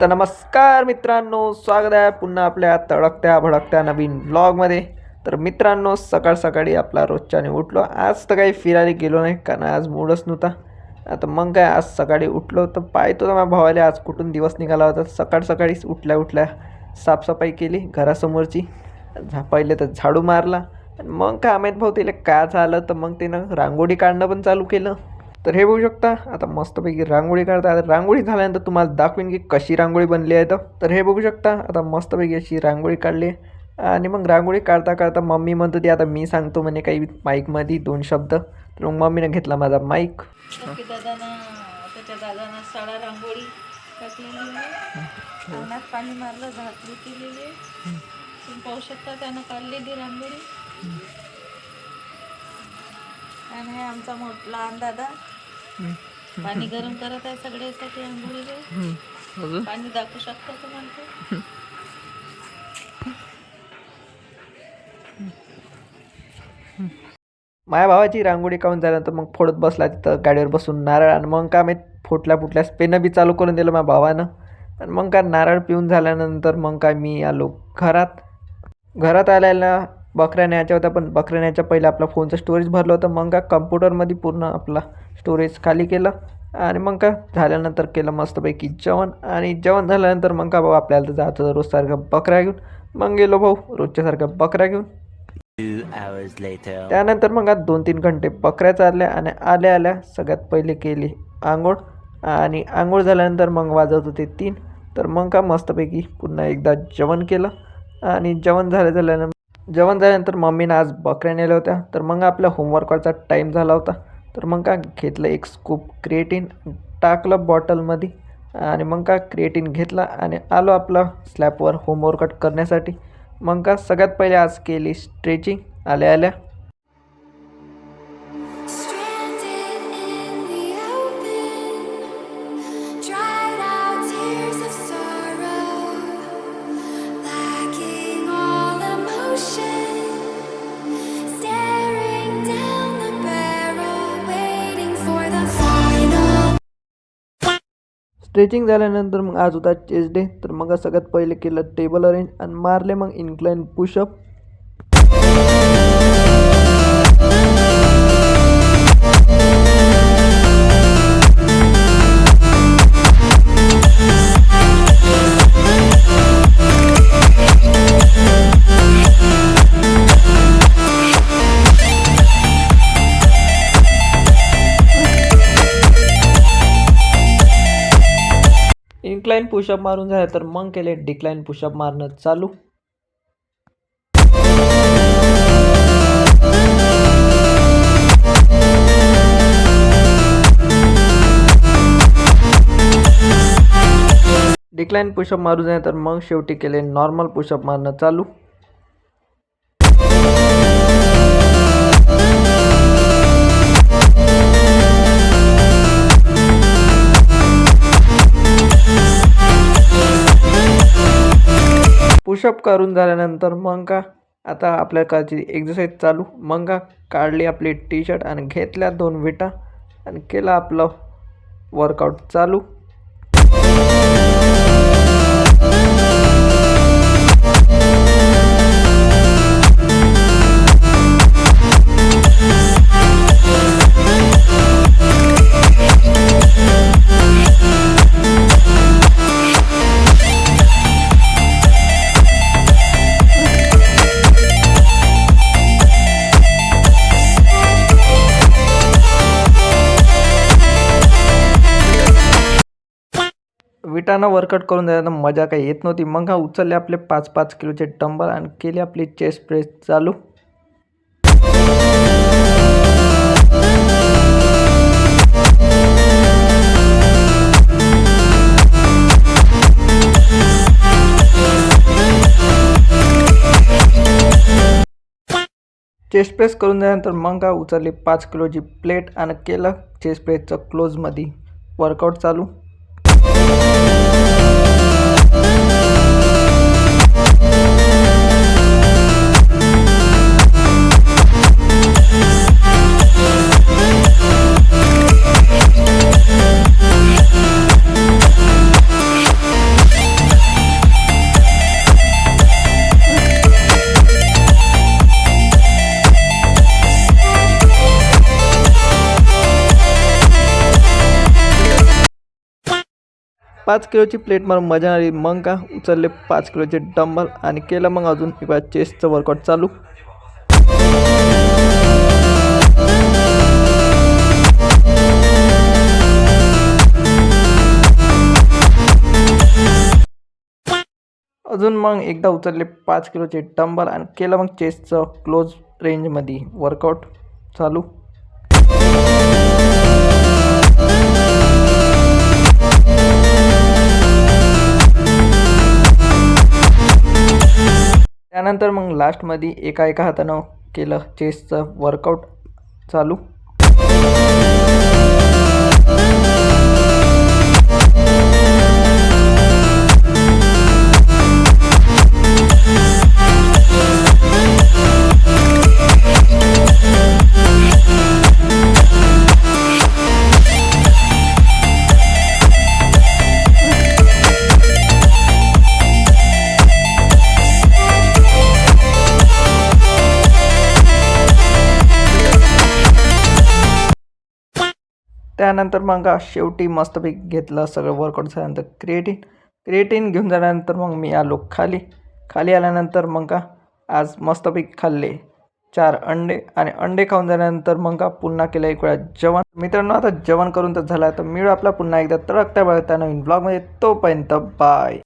तर नमस्कार मित्रांनो स्वागत आहे पुन्हा आपल्या तडकत्या भडकत्या नवीन ब्लॉगमध्ये तर मित्रांनो सकाळ सकाळी आपला रोजच्याने उठलो. आज तर काही फिरायला गेलो नाही कारण आज मूडच नव्हता. आता मग काय आज सकाळी उठलो तर पाहतो तर माझ्या भावाला आज कुठून दिवस निघाला होता. सकाळ सकाळीच उठल्या उठल्या साफसफाई केली घरासमोरची. झा पहिले तर झाडू मारला. आणि मग काय अमित भाऊ तिला काय झालं तर मग तिनं रांगोळी काढणं पण चालू केलं. तर हे बघू शकता आता मस्तपैकी रांगोळी काढता. आता रांगोळी झाल्यानंतर तुम्हाला दाखवीन की कशी रांगोळी बनली आहे तर हे बघू शकता आता मस्तपैकी अशी रांगोळी काढली. आणि मग रांगोळी काढता काढता मम्मी म्हणतो ती आता मी सांगतो म्हणे काही माईकमध्ये दोन शब्द. तर मग मम्मीनं घेतला माझा माईक रांगोळी पाणी मारलं झाकली केलेली तुम्ही पाहू शकता त्यानं काढलेली रांगोळी. आणि हे आमचा मोठ लहान दादा पाणी गरम करत आहे सगळ्यासाठी पाणी दाखवू शकता तुम्हाला? माझ्या भावाची रांगोळी काढून झाल्यानंतर मग फोडत बसला तिथं गाडीवर बसून नारळ आणि मग काय माहीत फुटल्या फुटल्या पेनं बी चालू करून दिलं माझ्या भावानं. आणि मग काय नारळ पिऊन झाल्यानंतर मग काय मी आलो घरात. घरात आल्याला बकऱ्या न्यायच्या होत्या पण बकऱ्या न्यायच्या पहिले आपला फोनचं स्टोरेज भरलं होतं. मग काय कम्प्युटरमध्ये पूर्ण आपला स्टोरेज खाली केलं. आणि मग काय झाल्यानंतर केलं मस्तपैकी जेवण. आणि जेवण झाल्यानंतर मग का भाऊ आपल्याला तर जायचं होतं रोजसारखं बकऱ्या घेऊन. मग गेलो भाऊ रोजच्यासारख्या बकऱ्या घेऊन. त्यानंतर मग आज दोन तीन घंटे बकऱ्या चालल्या आणि आल्या आल्या सगळ्यात पहिले केली आंघोळ. आणि आंघोळ झाल्यानंतर मग वाजवत होते तीन. तर मग का मस्तपैकी पुन्हा एकदा जेवण केलं. आणि जेवण झालं झाल्यानंतर जेवण झाल्यानंतर मम्मीनं आज बकऱ्या नेल्या होत्या. तर मग आपल्या होमवर्कचा टाईम झाला होता. तर मग का घेतलं एक स्कूप क्रिएटिन टाकलं बॉटलमध्ये आणि मग का क्रिएटिन घेतला आणि आलो आपला स्लॅपवर होमवर्कआउट करण्यासाठी. मग का सगळ्यात पहिले आज केली स्ट्रेचिंग आल्या आल्या. स्ट्रेचिंग झाल्यानंतर मग आज होता चेस्ट डे तर मग सगळ्यात पहिले केलं टेबल अरेंज आणि मारले मग इन्क्लाइन पुशअप इन्क्लाइन पुशअप मारून झालं तर मग केले डिक्लाइन पुशअप मारणं चालू. डिक्लाइन पुशअप मारून झालं तर मग शेवटी केले नॉर्मल पुशअप मारणं चालू. पुशअप करून झाल्यानंतर मग का आता आपल्या काची एक्झरसाईज चालू. मग का काढली आपली टी शर्ट आणि घेतल्या दोन विटा आणि केला आपलं वर्कआउट चालू. विटानं वर्कआउट करून द्यायला मजा काही येत नव्हती. मग हा उचलले आपले पाच पाच किलोचे डंबल आणि केले आपली चेस्ट प्रेस चालू. चेस्ट प्रेस करून झाल्यानंतर मग हा उचलली पाच किलोची प्लेट आणि केलं चेस्ट प्रेसचं क्लोजमध्ये. वर्कआउट चालू. पाच किलोची प्लेट मारून मजा आली. मग का? उचलले पाच किलोचे डंबल आणि केलं मग अजून एक वेळा चेस्टचं वर्कआउट चालू. अजून मग एकदा उचलले पाच किलोचे डंबल आणि केलं मग चेस्टचं क्लोज रेंजमध्ये वर्कआउट चालू. त्यानंतर मग लास्टमध्ये एका एका हातानं केलं चेस्टचं वर्कआउट चालू. त्यानंतर मग का शेवटी मस्तपैकी घेतलं सगळं वर्कआउट झाल्यानंतर क्रिएटिन क्रिएटिन घेऊन झाल्यानंतर मग मी आलो खाली. खाली आल्यानंतर मग का आज मस्तपैकी खाल्ले चार अंडे आणि अंडे खाऊन झाल्यानंतर मग का पुन्हा केलं एक वेळा जेवण. मित्रांनो आता जेवण करून तर झालं. तर मिळू आपला पुन्हा एकदा. तडकत्या बघता नवीन ब्लॉगमध्ये तोपर्यंत बाय